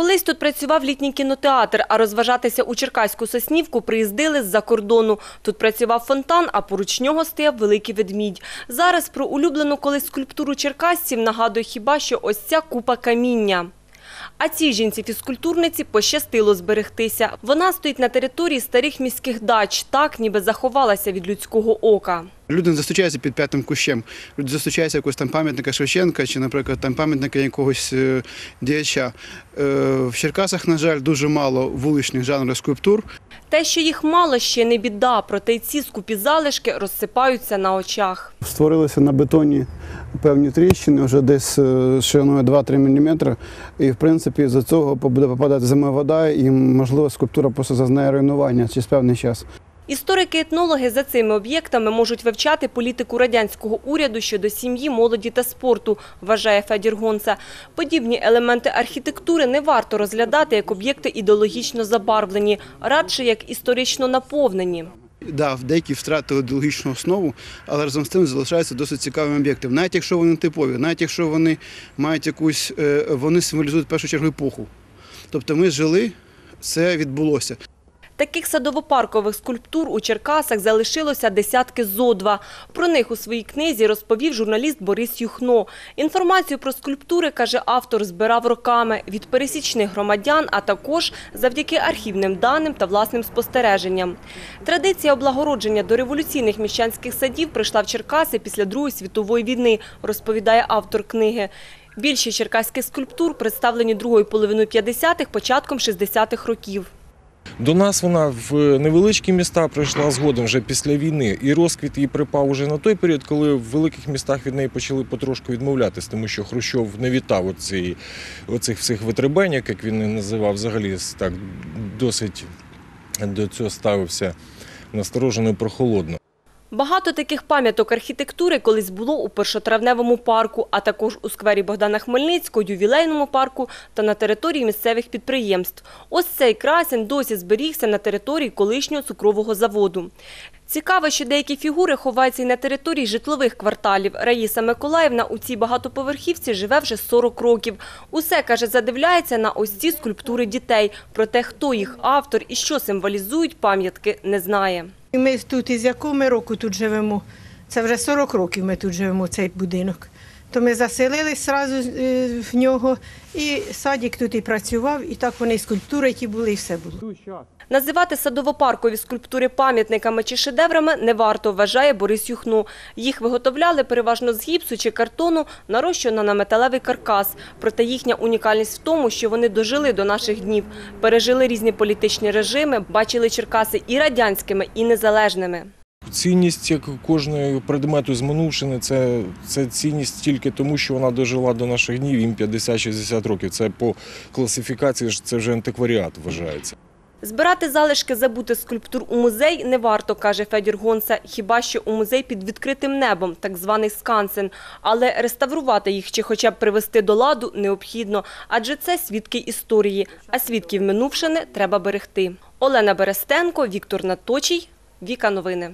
Колись тут працював літній кінотеатр, а розважатися у Черкаську Соснівку приїздили з-за кордону. Тут працював фонтан, а поруч нього стояв великий ведмідь. Зараз про улюблену колись скульптуру черкасців нагадує хіба що ось ця купа каміння. А цій жінці-фізкультурниці пощастило зберегтися. Вона стоїть на території старих міських дач, так ніби заховалася від людського ока. Люди не зустрічаються під п'ятим кущем. Люди зустрічаються якогось там пам'ятника Шевченка чи, наприклад, там пам'ятника якогось е, діяча. Е, в Черкасах, на жаль, дуже мало вуличних жанрів скульптур. Те, що їх мало, ще не біда, проте ці скупі залишки розсипаються на очах. Створилися на бетоні певні тріщини, вже десь е, шириною 2-3 мм. І, в принципі, за цього буде попадати зима вода, і, можливо, скульптура просто зазнає руйнування через певний час. Історики-етнологи за цими об'єктами можуть вивчати політику радянського уряду щодо сім'ї, молоді та спорту, вважає Федір Гонца. Подібні елементи архітектури не варто розглядати як об'єкти ідеологічно забарвлені, радше як історично наповнені. Да, деякі втратили ідеологічну основу, але разом з тим залишаються досить цікавими об'єктами. Навіть якщо вони типові, навіть якщо вони мають якусь, е, вони символізують в першу чергу епоху. Тобто ми жили, це відбулося. Таких садово-паркових скульптур у Черкасах залишилося десятки зо два. Про них у своїй книзі розповів журналіст Борис Юхно. Інформацію про скульптури, каже автор, збирав роками від пересічних громадян, а також завдяки архівним даним та власним спостереженням. Традиція облагородження до революційних міщанських садів прийшла в Черкаси після Другої світової війни, розповідає автор книги. Більшість черкаських скульптур представлені другою половиною 50-х, початком 60-х років. До нас вона в невеличкі міста прийшла згодом вже після війни, і розквіт її припав уже на той період, коли в великих містах від неї почали потрошку відмовлятись, тому що Хрущов не вітав оці, оцих всіх витребеньок, як він називав, взагалі так досить до цього ставився насторожено і прохолодно. Багато таких пам'яток архітектури колись було у першотравневому парку, а також у сквері Богдана Хмельницького, ювілейному парку та на території місцевих підприємств. Ось цей красень досі зберігся на території колишнього цукрового заводу. Цікаво, що деякі фігури ховаються і на території житлових кварталів. Раїса Миколаївна у цій багатоповерхівці живе вже 40 років. Усе, каже, задивляється на ось ці скульптури дітей. Проте, хто їх автор і що символізують пам'ятки, не знає. І Ми тут із якого ми року тут живемо? Це вже 40 років ми тут живемо, цей будинок. То ми заселились одразу в нього, і садик тут і працював, і так вони скульптури ті були, і все було. Називати садово-паркові скульптури пам'ятниками чи шедеврами не варто, вважає Борис Юхну. Їх виготовляли переважно з гіпсу чи картону, нарощено на металевий каркас. Проте їхня унікальність в тому, що вони дожили до наших днів, пережили різні політичні режими, бачили Черкаси і радянськими, і незалежними. Цінність як кожної предмету з минувшини це, це цінність тільки тому, що вона дожила до наших днів, їм 50-60 років. Це по класифікації це вже антикваріат вважається. Збирати залишки забутих скульптур у музей не варто, каже Федір Гонца, хіба що у музей під відкритим небом, так званий скансен. Але реставрувати їх чи хоча б привести до ладу необхідно, адже це свідки історії, а свідків минувшини треба берегти. Олена Берестенко, Віктор Наточій, Віка Новини.